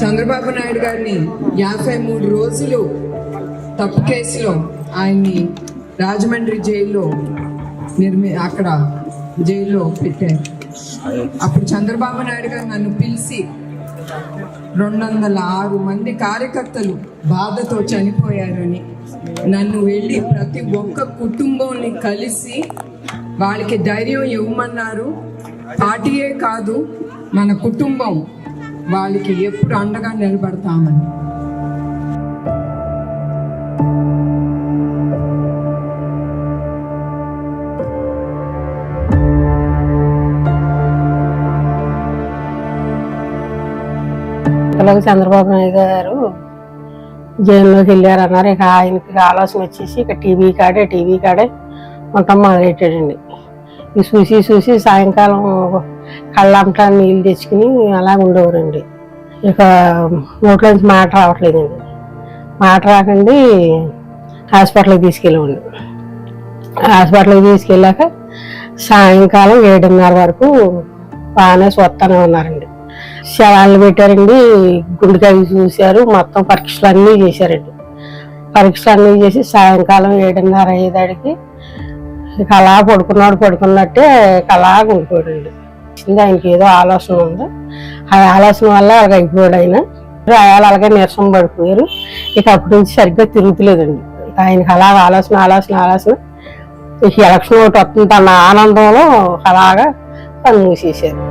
చంద్రబాబు నాయుడు గారిని యాభై మూడు రోజులు తప్పు కేసులో ఆయన్ని రాజమండ్రి జైల్లో నిర్మి అక్కడ జైల్లో పెట్టారు. అప్పుడు చంద్రబాబు నాయుడు గారు నన్ను పిలిచి రెండు వందల ఆరు మంది కార్యకర్తలు బాధతో చనిపోయారని నన్ను వెళ్ళి ప్రతి ఒక్క కుటుంబంని కలిసి వాళ్ళకి ధైర్యం ఇవ్వమన్నారు. పార్టీయే కాదు మన కుటుంబం. వాళ్ళకి ఎప్పుడు అండగా నిలబడతామని. చంద్రబాబు నాయుడు గారు జైల్లోకి వెళ్ళారన్నారు. ఇక ఆయనకి ఆలోచన వచ్చేసి ఇక టీవీ కాడే టీవీ కాడే మొత్తం మొదలెట్టాడండి చూసి చూసి సాయంకాలం కళ్ళంటా నీళ్ళు తెచ్చుకుని అలా ఉండేవారండి. ఇక నోట్లోంచి మాట రావట్లేదండి మాట రాకండి హాస్పిటల్కి తీసుకెళ్ళేవాడి హాస్పిటల్కి తీసుకెళ్ళాక సాయంకాలం ఏడున్నర వరకు బాగానే స్వత్తానే ఉన్నారండి. శవాలను పెట్టారండి గుండెకాయ చూశారు మొత్తం పరీక్షలు అన్నీ చేశారండి. పరీక్షలు అన్నీ చేసి సాయంకాలం ఏడున్నర అయ్యేదాడికి ఇక అలా పడుకున్నాడు పడుకున్నట్టే ఇక అలా ఉండిపోయాడండి. వచ్చింది ఆయనకి ఏదో ఆలోచన ఉంది. ఆ ఆలోచన వల్ల అలాగ అయిపోయాడు ఆయన. ఆయన అలాగే నీరసం పడిపోయారు. ఇక అప్పటి నుంచి సరిగ్గా తిరుగుతలేదండి. ఆయనకి అలాగ ఆలోచన ఆలోచన ఆలోచన. ఇక ఎలక్షన్ ఒకటి వస్తుంది అన్న ఆనందంలో అలాగా పని మూసేశారు